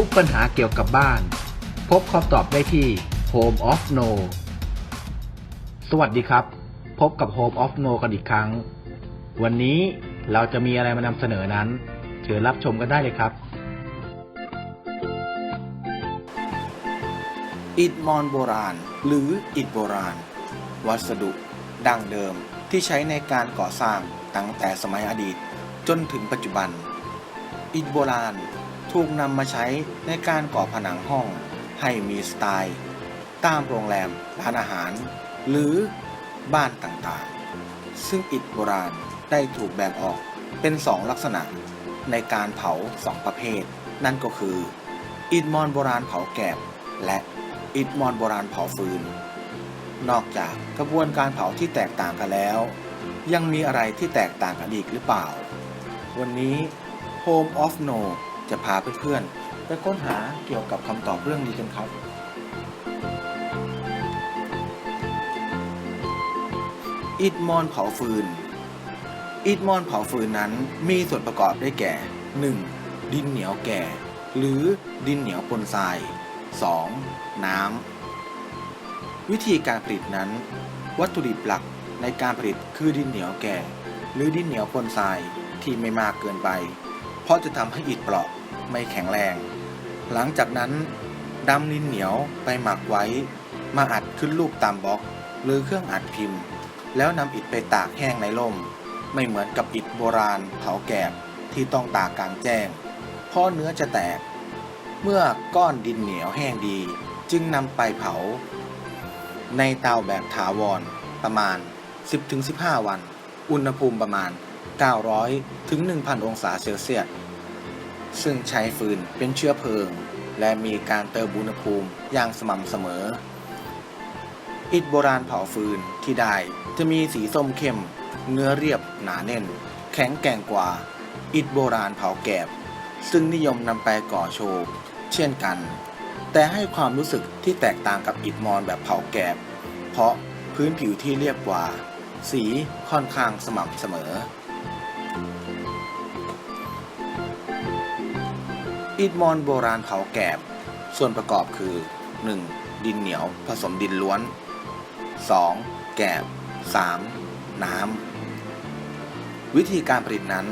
ุกปัญหาเกี่ยวกับบ้าน พบคำตอบได้ที่ Home of No สวัสดีครับ พบกับ Home of No กันอีกครั้ง วันนี้เราจะมีอะไรมานำเสนอนั้นเชิญรับชมกันได้เลยครับ อิฐมอนโบราณ หรืออิฐโบราณ วัสดุ ดั้งเดิมที่ใช้ในการก่อสร้างตั้งแต่สมัยอดีตจนถึงปัจจุบัน อิฐโบราณ ถูกนำมาใช้ในการก่อผนังห้องให้มีสไตล์ตามโรงแรมร้านอาหาร หรือบ้านต่างๆ ซึ่งอิฐโบราณได้ถูกแบ่งออกเป็นสองลักษณะในการเผาสองประเภท นั่นก็คือ อิฐมอนโบราณเผาแกบ และอิฐมอนโบราณเผาฟืน นอกจากกระบวนการเผาที่แตกต่างกันแล้ว ยังมีอะไรที่แตกต่างกันอีกหรือเปล่า วันนี้ Home of No จะพาเพื่อนๆไปค้นหาเกี่ยวกับคำตอบเรื่องนี้กันครับ อิฐมอนเผาฟืน อิฐมอนเผาฟืนนั้นมีส่วนประกอบได้แก่ 1. ดินเหนียวแก่ หรือดินเหนียวปนทราย 2. น้ำ วิธีการผลิตนั้น วัตถุดิบหลักในการผลิตคือดินเหนียวแก่ หรือดินเหนียวปนทรายที่ไม่มากเกินไป เพราะจะทำให้อิฐเปราะ ไม่แข็งแรง หลังจากนั้นดำดินเหนียวไปหมักไว้ มาอัดขึ้นรูปตามบล็อก หรือเครื่องอัดพิมพ์ แล้วนำอิฐไปตากแห้งในร่ม ไม่เหมือนกับอิฐโบราณเผาแกบที่ต้องตากกลางแจ้ง เพราะเนื้อจะแตก เมื่อก้อนดินเหนียวแห้งดี จึงนำไปเผา ในเตาแบบถาวรประมาณ 10-15 วัน อุณหภูมิประมาณ 900-1000 องศาเซลเซียส ซึ่งใช้ฟืนเป็นเชื้อเพลิง และมีการเติมอุณหภูมิอย่างสม่ำเสมอ อิฐโบราณเผาฟืนที่ได้จะมีสีส้มเข้ม เนื้อเรียบหนาแน่น แข็งแกร่งกว่า อิฐโบราณเผาแกบ ซึ่งนิยมนำไปก่อโชว์ เช่นกัน แต่ให้ความรู้สึกที่แตกต่างกับอิฐมอนแบบเผาแกบ เพราะพื้นผิวที่เรียบกว่า สีค่อนข้างสม่ำเสมอ อิฐมอนโบราณเผาแกบ ส่วนประกอบคือ 1. ดินเหนียวผสมดินล้วน 2. แกบ 3. น้ำ วิธีการผลิตนั้น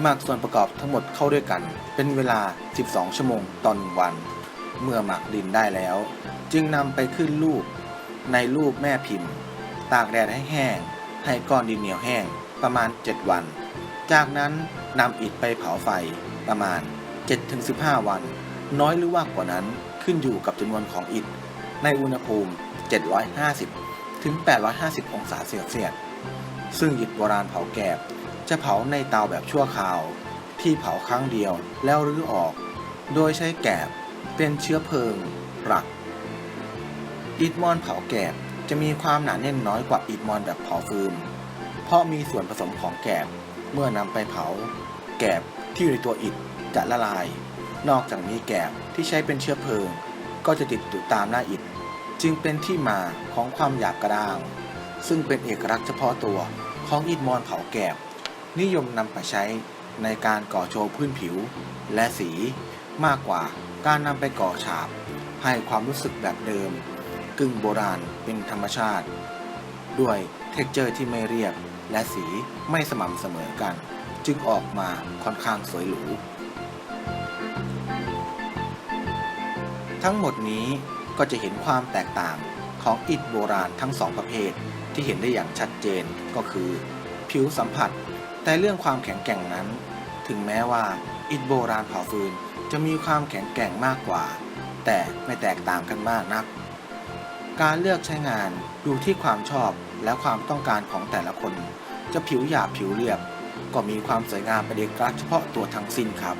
หมักส่วนประกอบทั้งหมดเข้าด้วยกัน เป็นเวลา 12 ชั่วโมงต่อหนึ่งวัน เมื่อหมักดินได้แล้ว จึงนำไปขึ้นรูปในรูปแม่พิมพ์ ตากแดดให้แห้ง ให้ก้อนดินเหนียวแห้งประมาณ 7 วัน จากนั้นนำอิฐไปเผาไฟประมาณ 7-15 วัน น้อยหรือว่ากว่านั้นขึ้นอยู่กับจำนวนของอิฐ ในอุณหภูมิ 750 ถึง 850 องศาเซลเซียส ซึ่งอิฐโบราณเผาแกบ จะเผาในเตาแบบชั่วคราว ที่เผาครั้งเดียวแล้วรื้อออก โดยใช้แกบเป็นเชื้อเพลิงหลัก อิฐมอนเผาแกบจะมีความหนาแน่นน้อยกว่าอิฐมอนแบบเผาฟืน เพราะมีส่วนผสมของแกบเมื่อนำไปเผา แกบที่อยู่ในตัวอิฐ จะละลาย นอกจากนี้แกบที่ใช้เป็นเชื้อเพลิง ก็จะติดอยู่ตามหน้าอิฐ จึงเป็นที่มาของความหยาบกระด้าง ซึ่งเป็นเอกลักษณ์เฉพาะตัวของอิฐมอนเผาแกบ นิยมนำไปใช้ในการก่อโชว์พื้นผิว และสีมากกว่าการนำไปก่อฉาบ ให้ความรู้สึกแบบเดิม กึ่งโบราณเป็นธรรมชาติ ด้วยเท็กเจอร์ที่ไม่เรียบ และสีไม่สม่ำเสมอกัน จึงออกมาค่อนข้างสวยหรูทั้งหมดนี้ก็จะเห็นความแตกต่างของอิฐโบราณทั้งสองประเภท ที่เห็นได้อย่างชัดเจนก็คือ ผิวสัมผัส แต่เรื่องความแข็งแกร่งนั้น ถึงแม้ว่าอิฐโบราณเผาฟืนจะมีความแข็งแกร่งมากกว่า แต่ไม่แตกต่างกันมากนัก การเลือกใช้งานอยู่ที่ความชอบ และความต้องการของแต่ละคน จะผิวหยาบผิวเรียบ ก็มีความสวยงามเป็นเอกลักษณ์เฉพาะตัวทั้งสิ้นครับ